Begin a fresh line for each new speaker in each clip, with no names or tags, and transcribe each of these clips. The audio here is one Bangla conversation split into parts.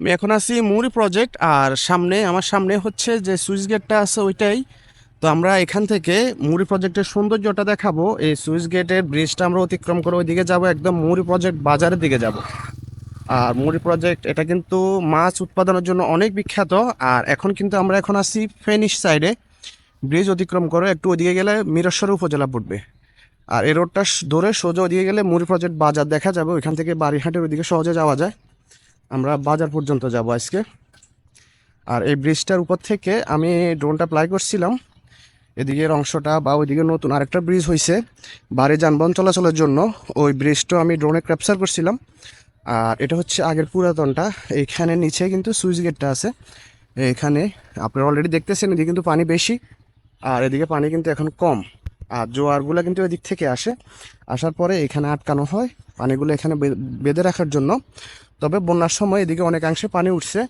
আমি এখন আছি মুড়ি প্রজেক্ট আর সামনে, আমার সামনে হচ্ছে যে সুইচ গেটটা আছে ওইটাই। তো আমরা এখান থেকে মুড়ি প্রজেক্টের সৌন্দর্যটা দেখাবো। এই সুইচ গেটের ব্রিজটা আমরা অতিক্রম করে ওইদিকে যাব, একদম মুড়ি প্রজেক্ট বাজারের দিকে যাব। আর মুড়ি প্রজেক্ট এটা কিন্তু মাছ উৎপাদনের জন্য অনেক বিখ্যাত। আর এখন কিন্তু আমরা এখন আছি ফেনিশ সাইডে ব্রিজ অতিক্রম করে একটু ওইদিকে গেলে মিরস্বর উপজেলা পড়বে। আর এই রোডটা ধরে সোজা ওইদিকে গেলে মুড়ি প্রজেক্ট বাজার দেখা যাবে। ওইখান থেকে বাড়িহাটের ওইদিকে সহজে যাওয়া যায়। আমরা বাজার পর্যন্ত যাব আজকে। আর এই ব্রিজটার উপর থেকে আমি ড্রোনটা প্লাই করছিলাম। এদিকের অংশটা বা ওইদিকে নতুন আরেকটা ব্রিজ হয়েছে বাড়ি যানবাহন চলাচলের জন্য। ওই ব্রিজটা আমি ড্রোনে ক্যাপচার করছিলাম। আর এটা হচ্ছে আগের পুরাতনটা। এইখানে নিচে কিন্তু সুইচ গেটটা আছে। এখানে আপনারা অলরেডি দেখতেছেন, এদিকে কিন্তু পানি বেশি। আর এদিকে পানি কিন্তু এখন কম। আর জোয়ারগুলো কিন্তু এদিক থেকে আসে। আসার পরে এখানে আটকানো হয় পানিগুলো এখানে বেঁধে রাখার জন্য। তবে বন্যার সময় এদিকে অনেকাংশে পানি উঠছে।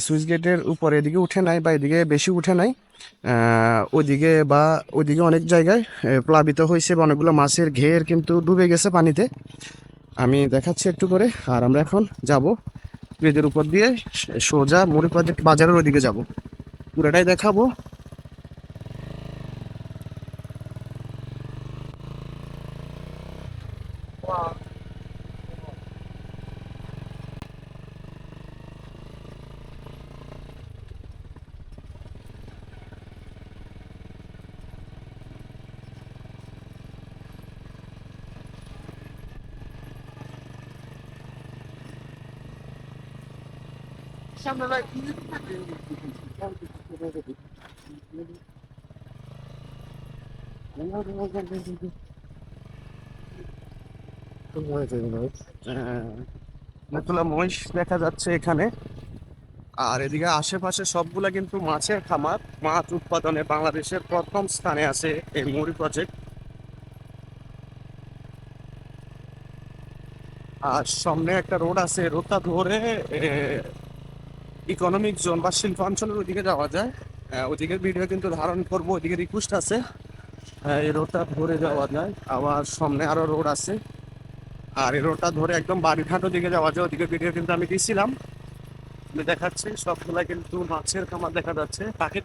সুইচ গেটের উপরে এদিকে উঠে নাই বা এদিকে বেশি উঠে নাই। আহ, ওইদিকে বা ওইদিকে অনেক জায়গায় প্লাবিত হয়েছে বা অনেকগুলো মাছের ঘের কিন্তু ডুবে গেছে পানিতে। আমি দেখাচ্ছি একটু করে আর আমরা এখন যাব ব্রিজের উপর দিয়ে সোজা প্রজেক্ট বাজারের ওইদিকে যাব। পুরোটাই দেখাবো। অনেকগুলো মহিষ দেখা যাচ্ছে এখানে। আর এদিকে আশেপাশে সবগুলা কিন্তু মাছের খামার, মাছ উৎপাদনে বাংলাদেশের প্রথম স্থানে আছে এই মুড়ি প্রজেক্ট আর সামনে একটা রোড আছে, রোডটা ধরে ইকোনমিক জোন বা শিল্পাঞ্চলের ওইদিকে যাওয়া যায়। আহ, ওইদিকে ভিডিও কিন্তু ধারণ করব ওইদিকে রিকোয়েস্ট আছে। এই রোডটা ধরে যাওয়া যায়। আবার সামনে আরও রোড আছে। আর এই রোডটা ধরে একদম বাড়িঘাটো দিকে যাওয়া যায়। ওদিকে ভিডিও কিন্তু আমি দিয়েছিলাম আমি দেখাচ্ছি সবগুলা কিন্তু মাছের খামার দেখা যাচ্ছে। পাখি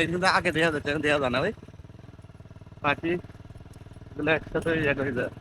এই কিন্তু আগে দেখা যাচ্ছে দেওয়া যায় না ভাই পাখি একসাথে ইয়ে হয়ে যায়।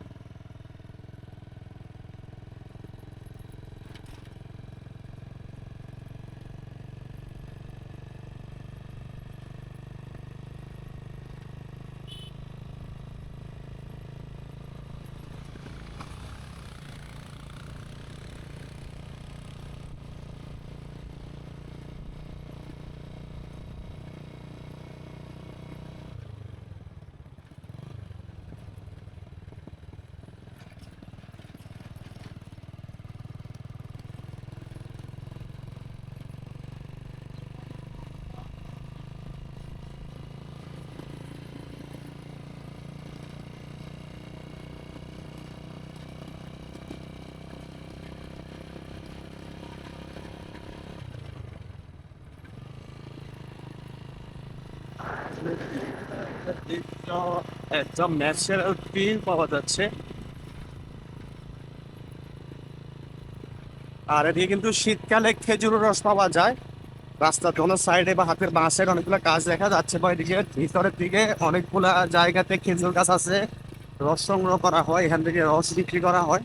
একদম ন্যাচারাল ফিল পাওয়া যাচ্ছে। আর এদিকে কিন্তু শীতকালে খেজুরের রস পাওয়া যায়। রাস্তার দোনো সাইডে বা হাতের বাঁ সাইডে অনেকগুলো গাছ দেখা যাচ্ছে, বা এদিকে ভিতরের দিকে অনেকগুলা জায়গাতে খেজুর গাছ আছে। রস সংগ্রহ করা হয়, এখান থেকে রস বিক্রি করা হয়।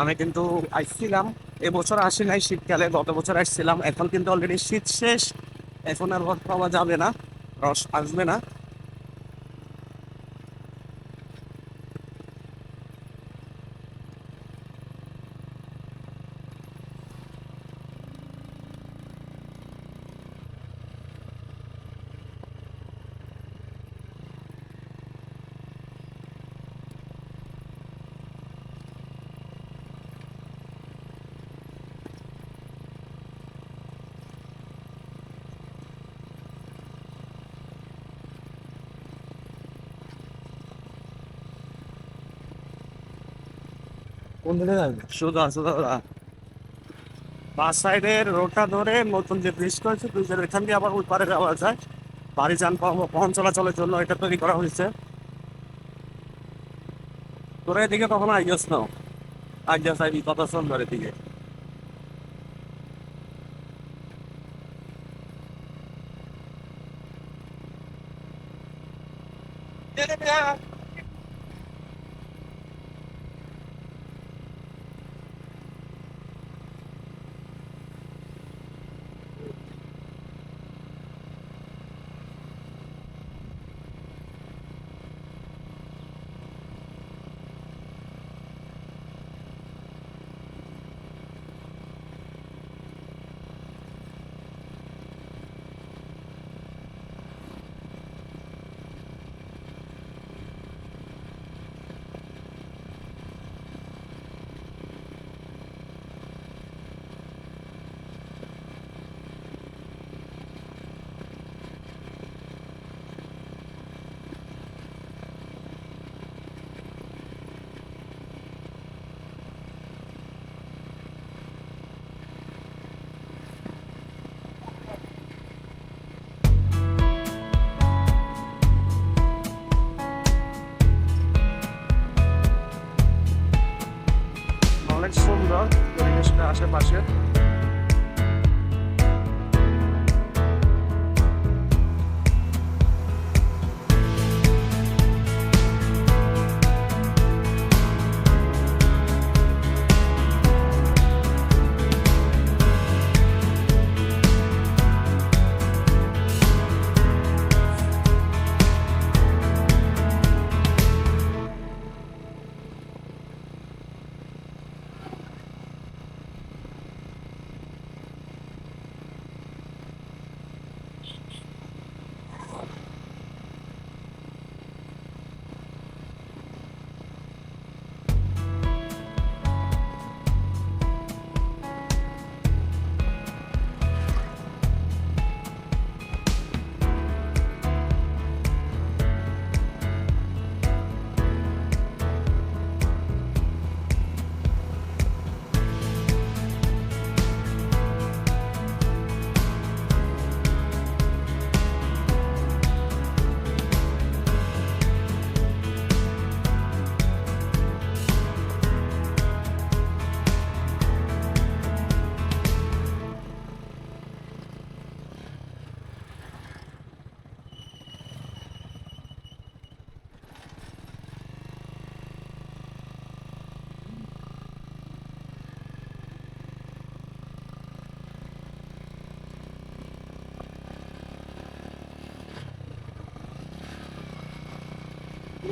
আমি কিন্তু আসছিলাম, এবছর আসি নাই শীতকালে, গত বছর আসছিলাম। এখন কিন্তু অলরেডি শীত শেষ, এখন আর রস পাওয়া যাবে না। রস আসবে না।
কোন যাবে
সোজা সোজা বাস সাইডের রোডটা ধরে নতুন যে ব্রিজ করেছে ব্রিজের এখান দিয়ে আবার ওই পারে যাওয়া যায়। বাড়ি যান পহন চলাচলের জন্য এটা তৈরি করা হয়েছে। তোরা এদিকে তখন আইয়াস নাও আইয়াস আইবি কত সুন্দর এদিকে yeah. অনেক সুন্দর পরিবেশটা আশেপাশে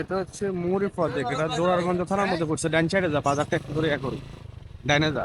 এটা হচ্ছে মুড়ি প্রজেক্ট এটা জোরারগঞ্জ থানার মধ্যে পড়ছে ডাইন সাইডে যা বাজারটা একটু ধরে করুন ডাইনে যা।